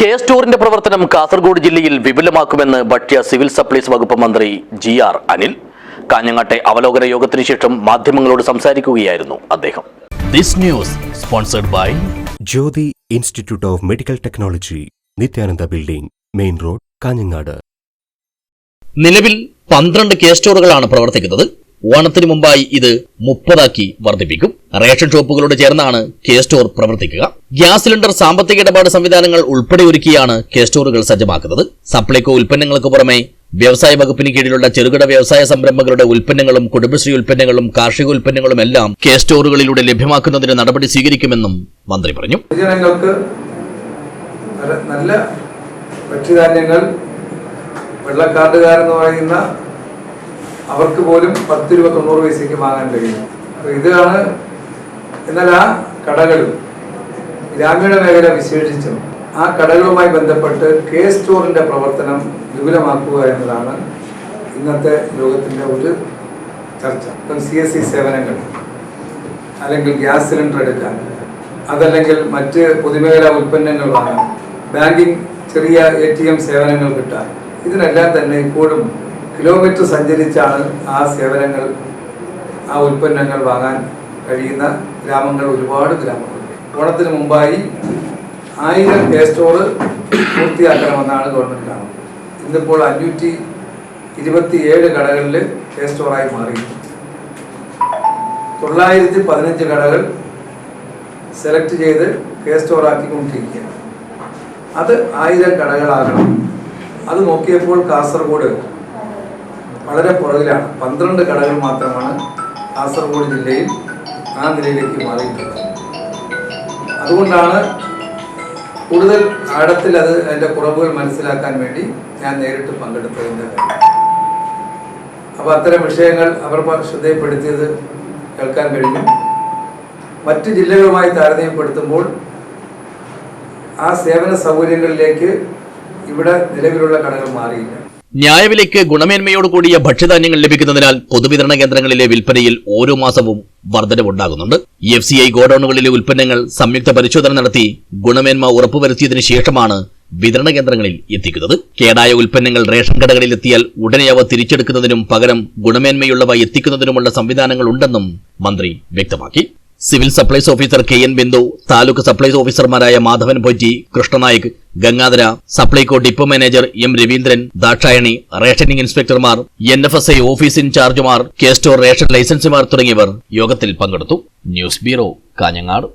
K സ്റ്റോറിന്റെ പ്രവർത്തനം കാസർഗോഡ് ജില്ലയിൽ വിപുലമാക്കുമെന്ന് ഭക്ഷ്യ സിവിൽ സപ്ലൈസ് വകുപ്പ് മന്ത്രി ജി ആർ അനിൽ. കാഞ്ഞങ്ങാട്ടെ അവലോകന യോഗത്തിന് ശേഷം മാധ്യമങ്ങളോട് സംസാരിക്കുകയായിരുന്നു അദ്ദേഹം. This news sponsored by Jyothi institute of medical technology Nithyananda building main road Kanhangad. നിലവിൽ പന്ത്രണ്ട് കെ സ്റ്റോറുകളാണ് പ്രവർത്തിക്കുന്നത്. ഓണത്തിന് മുമ്പായി ഇത് മുപ്പതാക്കി വർദ്ധിപ്പിക്കും. റേഷൻ ഷോപ്പുകളോട് ചേർന്നാണ് കെ സ്റ്റോർ പ്രവർത്തിക്കുക. ഗ്യാസ് സിലിണ്ടർ സാമ്പത്തിക ഇടപാട് സംവിധാനങ്ങൾ ഉൾപ്പെടെ ഒരുക്കിയാണ് കെ സ്റ്റോറുകൾ സജ്ജമാക്കുന്നത്. സപ്ലൈകോ ഉൽപ്പന്നങ്ങൾക്ക് പുറമെ വ്യവസായ വകുപ്പിന് കീഴിലുള്ള ചെറുകിട വ്യവസായ സംരംഭങ്ങളുടെ ഉൽപ്പന്നങ്ങളും കുടുംബശ്രീ ഉൽപ്പന്നങ്ങളും കാർഷിക ഉൽപ്പന്നങ്ങളും എല്ലാം കെ സ്റ്റോറുകളിലൂടെ ലഭ്യമാക്കുന്നതിന് നടപടി സ്വീകരിക്കുമെന്നും മന്ത്രി പറഞ്ഞു. ജനങ്ങൾക്ക് നല്ല ഭക്ഷ്യധാന്യങ്ങൾ വെള്ളക്കാട്ടുകാരെന്ന് പറയുന്ന അവർക്ക് പോലും പത്ത് രൂപ തൊണ്ണൂറ് പൈസയ്ക്ക് വാങ്ങാൻ കഴിയും. ഇതാണ് എന്നാൽ ആ കടകളും ഗ്രാമീണ മേഖല വിശേഷിച്ചും ആ കടകളുമായി ബന്ധപ്പെട്ട് കെ സ്റ്റോറിന്റെ പ്രവർത്തനം വിപുലമാക്കുക എന്നതാണ് ഇന്നത്തെ ലോകത്തിന്റെ ഒരു ചർച്ച. ഇപ്പം സി എസ് സി സേവനങ്ങൾ അല്ലെങ്കിൽ ഗ്യാസ് സിലിണ്ടർ എടുക്കാൻ അതല്ലെങ്കിൽ മറ്റ് പൊതുമേഖലാ ഉൽപ്പന്നങ്ങൾ വാങ്ങാൻ ബാങ്കിങ് ചെറിയ എ ടി എം സേവനങ്ങൾ കിട്ടാൻ ഇതിനെല്ലാം തന്നെ ഇപ്പോഴും കിലോമീറ്റർ സഞ്ചരിച്ചാണ് ആ സേവനങ്ങൾ ആ ഉൽപ്പന്നങ്ങൾ വാങ്ങാൻ കഴിയുന്ന ഗ്രാമങ്ങൾ ഒരുപാട് ഗ്രാമങ്ങളുണ്ട്. ഓണത്തിന് മുമ്പായി ആയിരം കെ സ്റ്റോർ പൂർത്തിയാക്കണമെന്നാണ് ഗവൺമെന്റ് കാണുന്നത്. ഇന്നിപ്പോൾ അഞ്ഞൂറ്റി ഇരുപത്തിയേഴ് കടകളിൽ കെ സ്റ്റോറായി മാറി തൊള്ളായിരത്തി പതിനഞ്ച് കടകൾ സെലക്ട് ചെയ്ത് കെ സ്റ്റോറാക്കിക്കൊണ്ടിരിക്കുകയാണ് അത് ആയിരം കടകളാകണം. അത് നോക്കിയപ്പോൾ കാസർഗോഡ് വളരെ പുറകിലാണ് പന്ത്രണ്ട് കടകൾ മാത്രമാണ് കാസർഗോഡ് ജില്ലയിൽ ആ നിലയിലേക്ക് മാറിയിട്ടുള്ളത്. അതുകൊണ്ടാണ് കൂടുതൽ ആഴത്തിൽ അത് അതിന്റെ കുറവുകൾ മനസ്സിലാക്കാൻ വേണ്ടി ഞാൻ നേരിട്ട് പങ്കെടുത്തതിന്റെ അപ്പോൾ അത്തരം വിഷയങ്ങൾ അവർ ശ്രദ്ധയിൽപ്പെടുത്തിയത് കേൾക്കാൻ കഴിഞ്ഞു. മറ്റ് ജില്ലകളുമായി താരതമ്യപ്പെടുത്തുമ്പോൾ ആ സേവന സൗകര്യങ്ങളിലേക്ക് ഇവിടെ നിലവിലുള്ള കടകൾ മാറിയില്ല. ന്യായവിലയ്ക്ക് ഗുണമേന്മയോട് കൂടിയ ഭക്ഷ്യധാന്യങ്ങൾ ലഭിക്കുന്നതിനാൽ പൊതുവിതരണ കേന്ദ്രങ്ങളിലെ വിൽപ്പനയിൽ ഓരോ മാസവും വർധനവുണ്ടാകുന്നുണ്ട്. എഫ് സി ഐ ഗോഡൌണുകളിലെ ഉൽപ്പന്നങ്ങൾ സംയുക്ത പരിശോധന നടത്തി ഗുണമേന്മ ഉറപ്പുവരുത്തിയതിനു ശേഷമാണ് വിതരണ കേന്ദ്രങ്ങളിൽ എത്തിക്കുന്നത്. കേടായ ഉൽപ്പന്നങ്ങൾ റേഷൻ കടകളിൽ എത്തിയാൽ ഉടനെ അവ തിരിച്ചെടുക്കുന്നതിനും പകരം ഗുണമേന്മയുള്ളവ എത്തിക്കുന്നതിനുമുള്ള സംവിധാനങ്ങൾ ഉണ്ടെന്നും മന്ത്രി വ്യക്തമാക്കി. Civil supplies officer K N Bindu taluk supplies ഓഫീസർമാരായ Madhavan Potti Krishna Nayak Gangadhara Supplyco depot manager M Raveendran Dakshayani rationing ഇൻസ്പെക്ടർമാർ N F S I office ഇൻചാർജുമാർ K store ration ലൈസൻസുമാർ തുടങ്ങിയവർ യോഗത്തിൽ പങ്കെടുത്തു. News bureau Kanhangad.